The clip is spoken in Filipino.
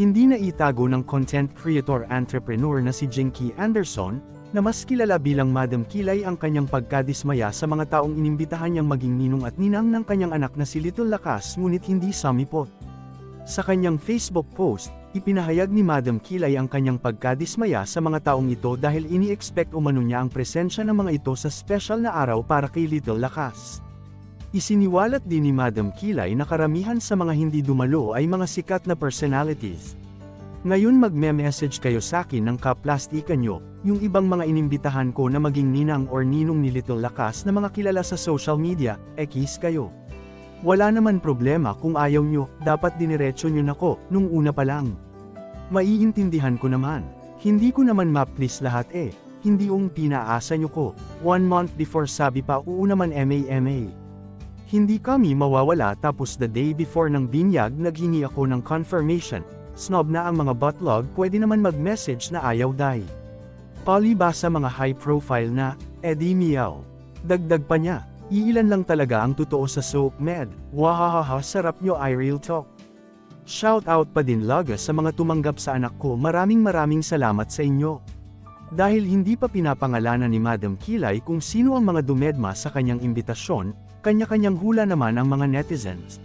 Hindi na itago ng content creator entrepreneur na si Jinky Anderson, na mas kilala bilang Madam Kilay ang kanyang pagkadismaya sa mga taong inimbitahan niyang maging ninong at ninang ng kanyang anak na si Little Lakas ngunit hindi samipot. Sa kanyang Facebook post, ipinahayag ni Madam Kilay ang kanyang pagkadismaya sa mga taong ito dahil ini-expect umano niya ang presensya ng mga ito sa special na araw para kay Little Lakas. Isiniwalat din ni Madam Kilay na karamihan sa mga hindi dumalo ay mga sikat na personalities. Ngayon magme-message kayo sa akin ng kaplastikan nyo, yung ibang mga inimbitahan ko na maging ninang or ninong ni Little Lakas na mga kilala sa social media, ekis kayo. Wala naman problema kung ayaw nyo, dapat diniretso nyo na ko, nung una pa lang. Maiintindihan ko naman. Hindi ko naman ma-please lahat eh. Hindi yung pinaasa nyo ko. One month before sabi pa oo naman MAMA. Hindi kami mawawala tapos the day before ng binyag naghingi ako ng confirmation. Snob na ang mga butlog pwede naman mag-message na ayaw dai. Palibasa mga high profile na, Eddie Miao. Dagdag pa niya, iilan lang talaga ang totoo sa soap med. Wahahaha sarap nyo I real talk. Shout out pa din laga sa mga tumanggap sa anak ko maraming maraming salamat sa inyo. Dahil hindi pa pinapangalanan ni Madam Kilay kung sino ang mga dumedma sa kanyang imbitasyon, kanya-kanyang hula naman ang mga netizens.